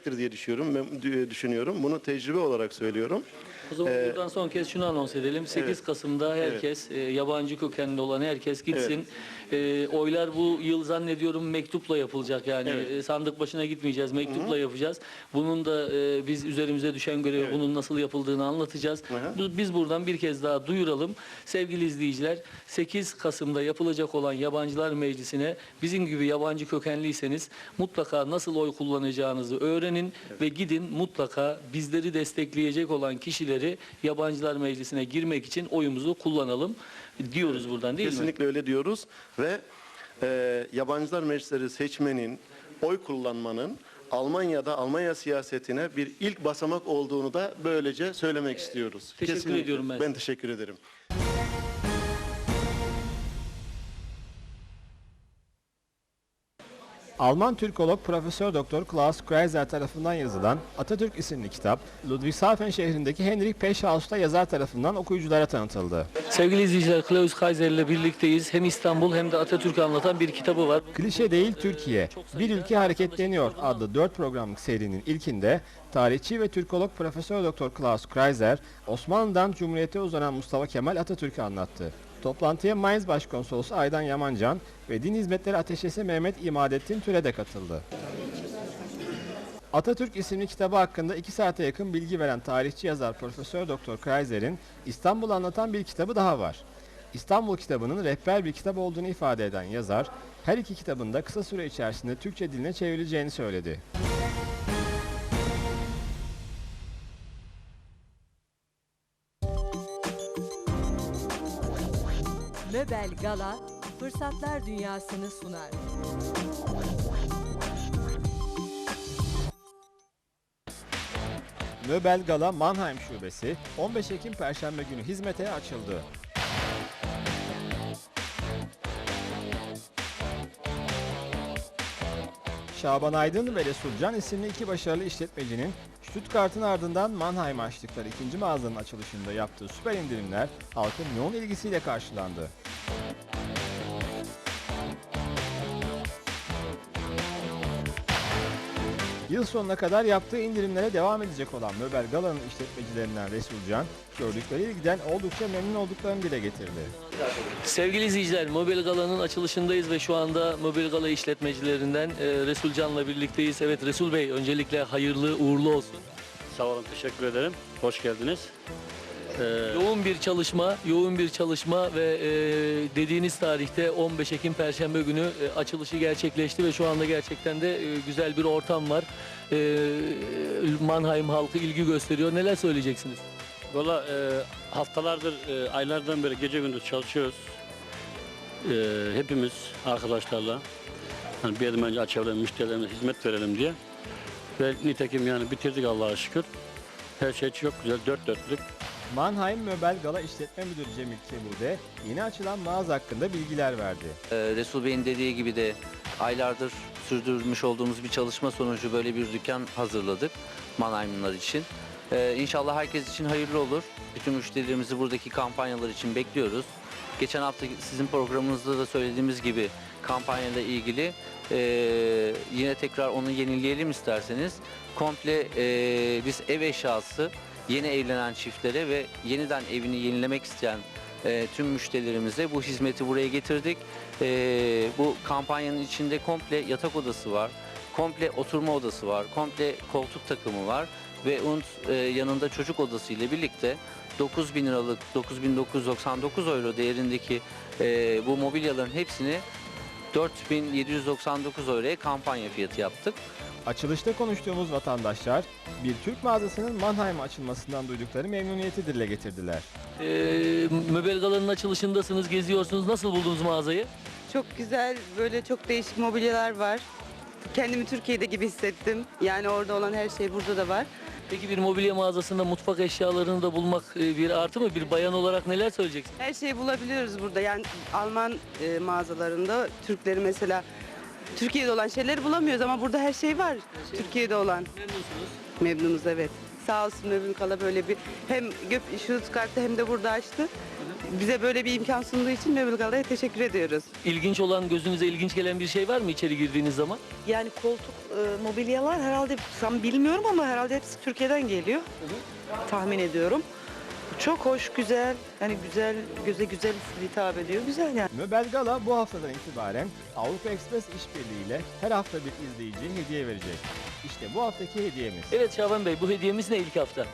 diye düşünüyorum. Düşünüyorum. Bunu tecrübe olarak söylüyorum. O zaman Ee, buradan son kez şunu anons edelim. 8 evet. Kasım'da herkes, e, yabancı kökenli olan herkes gitsin. E, oylar bu yıl zannediyorum mektupla yapılacak yani. Evet. E, sandık başına gitmeyeceğiz, mektupla yapacağız. Bunun da e, biz üzerimize düşen görevi, Evet. bunun nasıl yapıldığını anlatacağız. Hı hı. Bu- Biz buradan bir kez daha duyuralım. Sevgili izleyiciler, 8 Kasım'da yapılacak olan Yabancılar Meclisi'ne bizim gibi yabancı kökenliyseniz mutlaka nasıl oy kullanacağınızı öğrenin ve gidin mutlaka bizleri destekleyecek olan kişileri Yabancılar Meclisi'ne girmek için oyumuzu kullanalım diyoruz buradan değil mi? Kesinlikle öyle diyoruz ve e, yabancılar meclisleri seçmenin, oy kullanmanın Almanya'da Almanya siyasetine bir ilk basamak olduğunu da böylece söylemek istiyoruz. teşekkür ediyorum ben Ben teşekkür ederim. Alman Türkolog Profesör Doktor Klaus Kreiser tarafından yazılan Atatürk isimli kitap, Ludwigshafen şehrindeki Henrik Peschhaus'ta yazar tarafından okuyuculara tanıtıldı. Sevgili izleyiciler Klaus Kaiser ile birlikteyiz. Hem İstanbul hem de Atatürk'ü anlatan bir kitabı var. Klişe değil Türkiye, Bir Ülke Hareketleniyor adlı 4 programlık serinin ilkinde tarihçi ve Türkolog Profesör Doktor Klaus Kreiser, Osmanlı'dan Cumhuriyete uzanan Mustafa Kemal Atatürk'ü anlattı. Toplantıya Mainz Başkonsolosu Aydan Yamancan ve Din Hizmetleri Ateşesi Mehmet İmadettin Türe de katıldı. Atatürk isimli kitabı hakkında 2 saate yakın bilgi veren tarihçi yazar Profesör Doktor Kreiser'in İstanbul'u anlatan bir kitabı daha var. İstanbul kitabının rehber bir kitap olduğunu ifade eden yazar, her iki kitabın da kısa süre içerisinde Türkçe diline çevrileceğini söyledi. Möbel Gala fırsatlar dünyasını sunar. Möbel Gala Mannheim Şubesi 15 Ekim Perşembe günü hizmete açıldı. Şaban Aydın ve Resul Can isimli iki başarılı işletmecinin Stuttgart'ın ardından Mannheim'a açtıkları ikinci mağazanın açılışında yaptığı süper indirimler halkın yoğun ilgisiyle karşılandı. Yıl sonuna kadar yaptığı indirimlere devam edecek olan Möbel Gala'nın işletmecilerinden Resul Can, gördükleri ilgiden oldukça memnun olduklarını dile getirdi. Sevgili izleyiciler, Mobil Gala'nın açılışındayız ve şu anda Mobil Gala işletmecilerinden e, Resul Can'la birlikteyiz. Evet Resul Bey, öncelikle hayırlı uğurlu olsun. Sağ olun, teşekkür ederim. Hoş geldiniz. Ee, Yoğun bir çalışma, yoğun bir çalışma ve e, dediğiniz tarihte 15 Ekim Perşembe günü e, açılışı gerçekleşti ve şu anda gerçekten de e, güzel bir ortam var. E, Mannheim halkı ilgi gösteriyor. Neler söyleyeceksiniz? Valla e, haftalardır, e, aylardan beri gece gündüz çalışıyoruz. E, hepimiz arkadaşlarla. Hani bir adım önce açalım, müşterilerimize hizmet verelim diye. Ve nitekim yani bitirdik Allah'a şükür. Her şey çok güzel, dört dörtlük. Mannheim Möbel Gala İşletme Müdürü Cemil Kemude, yeni açılan mağaza hakkında bilgiler verdi. Ee, Resul Bey'in dediği gibi de aylardır sürdürmüş olduğumuz bir çalışma sonucu böyle bir dükkan hazırladık Mannheimlılar için. Ee, inşallah herkes için hayırlı olur. Bütün müşterilerimizi buradaki kampanyalar için bekliyoruz. Geçen hafta sizin programınızda da söylediğimiz gibi kampanyayla ilgili ee, yine tekrar onu yenileyelim isterseniz. Komple ee, biz ev eşyası yeni evlenen çiftlere ve yeniden evini yenilemek isteyen ee, tüm müşterilerimize bu hizmeti buraya getirdik. Ee, bu kampanyanın içinde komple yatak odası var, komple oturma odası var, komple koltuk takımı var ve unt e, yanında çocuk odası ile birlikte 9000 liralık 9999 euro değerindeki e, bu mobilyaların hepsini 4799 euroya kampanya fiyatı yaptık. Açılışta konuştuğumuz vatandaşlar, bir Türk mağazasının Mannheim'a açılmasından duydukları memnuniyeti dile getirdiler. E, Möbel Gala'nın açılışındasınız, geziyorsunuz. Nasıl buldunuz mağazayı? Çok güzel, böyle çok değişik mobilyalar var. Kendimi Türkiye'de gibi hissettim. Yani orada olan her şey burada da var. Peki bir mobilya mağazasında mutfak eşyalarını da bulmak e, bir artı mı? Bir bayan olarak neler söyleyeceksiniz? Her şeyi bulabiliyoruz burada. Yani Alman e, mağazalarında Türkleri mesela Türkiye'de olan şeyleri bulamıyoruz ama burada her şey var. Türkiye'de olan. Memnunsunuz. Memnunuz evet. Sağ olsun Möbül Kala böyle bir hem Göp Stuttgart'ta hem de burada açtı. bize böyle bir imkan sunduğu için Möbel Gala'ya teşekkür ediyoruz. İlginç olan, gözünüze ilginç gelen bir şey var mı içeri girdiğiniz zaman? Yani koltuk e, mobilyalar herhalde tam bilmiyorum ama herhalde hepsi Türkiye'den geliyor. Tahmin ediyorum. Çok hoş, güzel. Yani güzel, göze güzel hitap ediyor. Güzel yani. Möbel Gala bu haftadan itibaren Avrupa Express işbirliğiyle her hafta bir izleyiciye hediye verecek. İşte bu haftaki hediyemiz. Evet Şaban Bey, bu hediyemiz ne ilk hafta?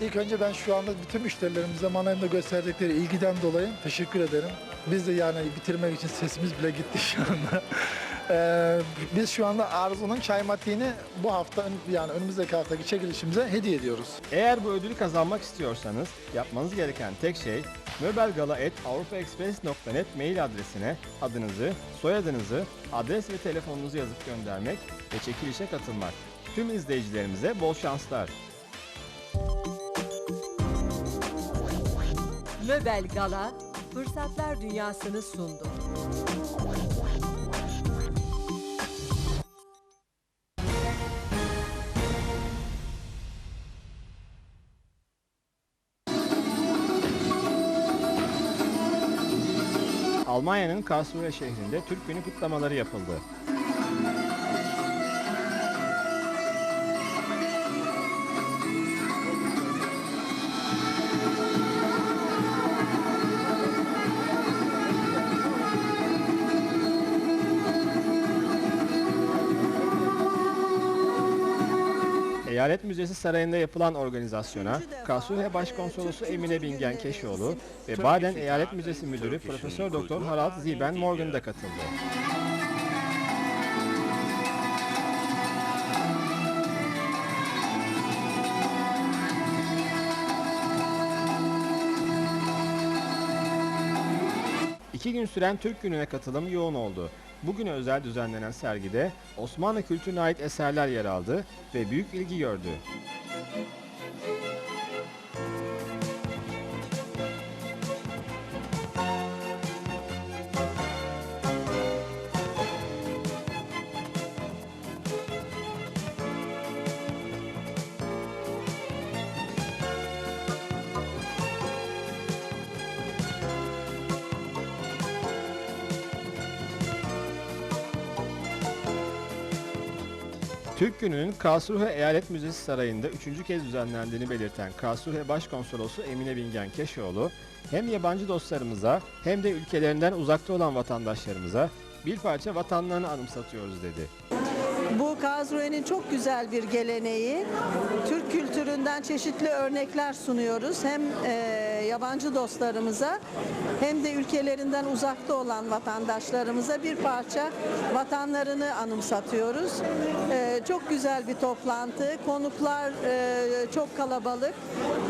İlk önce ben şu anda bütün müşterilerimize Manayım'da gösterdikleri ilgiden dolayı teşekkür ederim. Biz de yani bitirmek için sesimiz bile gitti şu anda. Ee, biz şu anda Arzu'nun çay matiğini bu hafta yani önümüzdeki haftaki çekilişimize hediye ediyoruz. Eğer bu ödülü kazanmak istiyorsanız yapmanız gereken tek şey möbelgala.avrupaexpress.net mail adresine adınızı, soyadınızı, adres ve telefonunuzu yazıp göndermek ve çekilişe katılmak. Tüm izleyicilerimize bol şanslar. Möbel Gala fırsatlar dünyasını sundu. Almanya'nın Karlsruhe şehrinde Türk Günü kutlamaları yapıldı. Eyalet Müzesi Sarayı'nda yapılan organizasyona Karlsruhe Başkonsolosu Emine Bingen Keşoğlu ve Baden Eyalet Müzesi Müdürü Profesör Doktor Harald Zieben Morgan da katıldı. İki gün süren Türk Günü'ne katılım yoğun oldu. Bugüne özel düzenlenen sergide Osmanlı kültürüne ait eserler yer aldı ve büyük ilgi gördü. Türk Günü'nün Karlsruhe Eyalet Müzesi Sarayı'nda üçüncü kez düzenlendiğini belirten Karlsruhe Başkonsolosu Emine Bingen Keşoğlu, hem yabancı dostlarımıza hem de ülkelerinden uzakta olan vatandaşlarımıza bir parça vatanlarını anımsatıyoruz dedi. Bu Karlsruhe'nin çok güzel bir geleneği. Türk kültüründen çeşitli örnekler sunuyoruz. Hem e, yabancı dostlarımıza hem de ülkelerinden uzakta olan vatandaşlarımıza bir parça vatanlarını anımsatıyoruz. E, çok güzel bir toplantı. Konuklar e, çok kalabalık.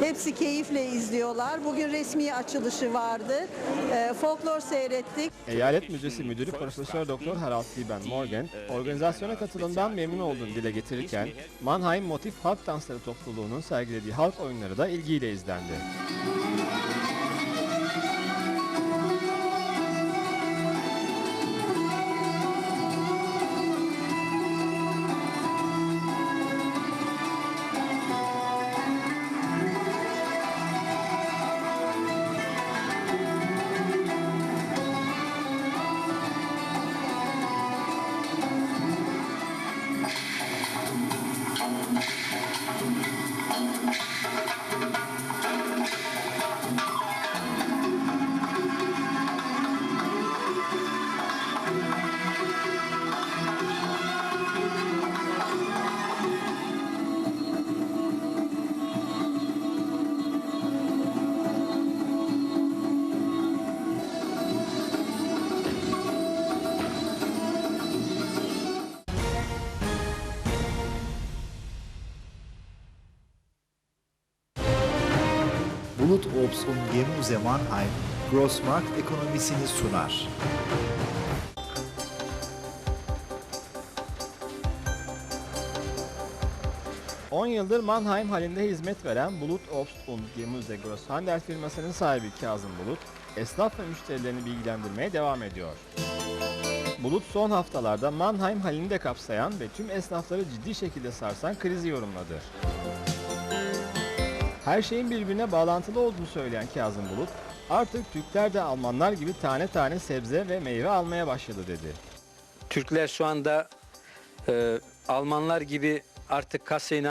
Hepsi keyifle izliyorlar. Bugün resmi açılışı vardı. E, folklor seyrettik. Eyalet Müzesi Müdürü Profesör Doktor Harald Sieben Morgan, organizasyona katılımdan memnun olduğunu dile getirirken, Mannheim Motif Halk Dansları Topluluğu'nun sergilediği halk oyunları da ilgiyle izlendi. Thank Bulut Ops und Gemüse Mannheim Grossmarkt ekonomisini sunar. On yıldır Mannheim halinde hizmet veren Bulut Obst und Gemüse Grosshandel firmasının sahibi Kazım Bulut, esnaf ve müşterilerini bilgilendirmeye devam ediyor. Bulut son haftalarda Mannheim halini de kapsayan ve tüm esnafları ciddi şekilde sarsan krizi yorumladı. Her şeyin birbirine bağlantılı olduğunu söyleyen Kazım Bulut, Artık Türkler de Almanlar gibi tane tane sebze ve meyve almaya başladı dedi. Türkler şu anda e, Almanlar gibi artık kasayla